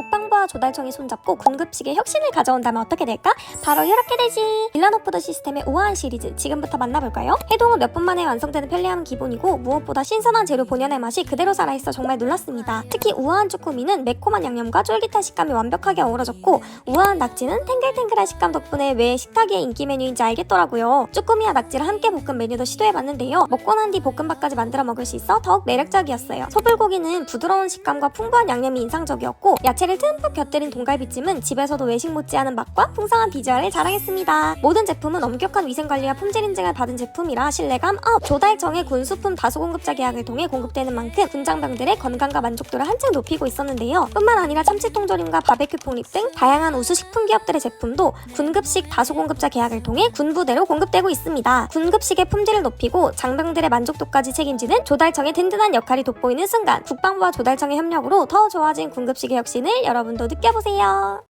국방부와 조달청이 손잡고 군급식의 혁신을 가져온다면 어떻게 될까? 바로 이렇게 되지. 더 시스템의 우아한 시리즈 지금부터 만나볼까요? 해동은 몇분 만에 완성되는 편리함은 기본이고 무엇보다 신선한 재료 본연의 맛이 그대로 살아있어 정말 놀랐습니다. 특히 우아한 쭈꾸미는 매콤한 양념과 쫄깃한 식감이 완벽하게 어우러졌고 우아한 낙지는 탱글탱글한 식감 덕분에 왜 식탁의 인기 메뉴인지 알겠더라고요. 쭈꾸미와 낙지를 함께 볶은 메뉴도 시도해봤는데요. 먹고 난 뒤 볶음밥까지 만들어 먹을 수 있어 더욱 매력적이었어요. 소불고기는 부드러운 식감과 풍부한 양념이 인상적이었고 야채를 듬뿍 곁들인 동갈비찜은 집에서도 외식 못지않은 맛과 풍성한 비주얼을 자랑했습니다. 모든 제품은 엄격한 위생관리와 품질 인증을 받은 제품이라 신뢰감 업! 조달청의 군수품 다수 공급자 계약을 통해 공급되는 만큼 군장병들의 건강과 만족도를 한층 높이고 있었는데요. 뿐만 아니라 참치 통조림과 바베큐 폭립 등 다양한 우수 식품 기업들의 제품도 군급식 다수 공급자 계약을 통해 군부대로 공급되고 있습니다. 군급식의 품질을 높이고 장병들의 만족도까지 책임지는 조달청의 든든한 역할이 돋보이는 순간 국방부와 조달청의 협력으로 더 좋아진 군급식의 혁신 을 여러분도 느껴보세요.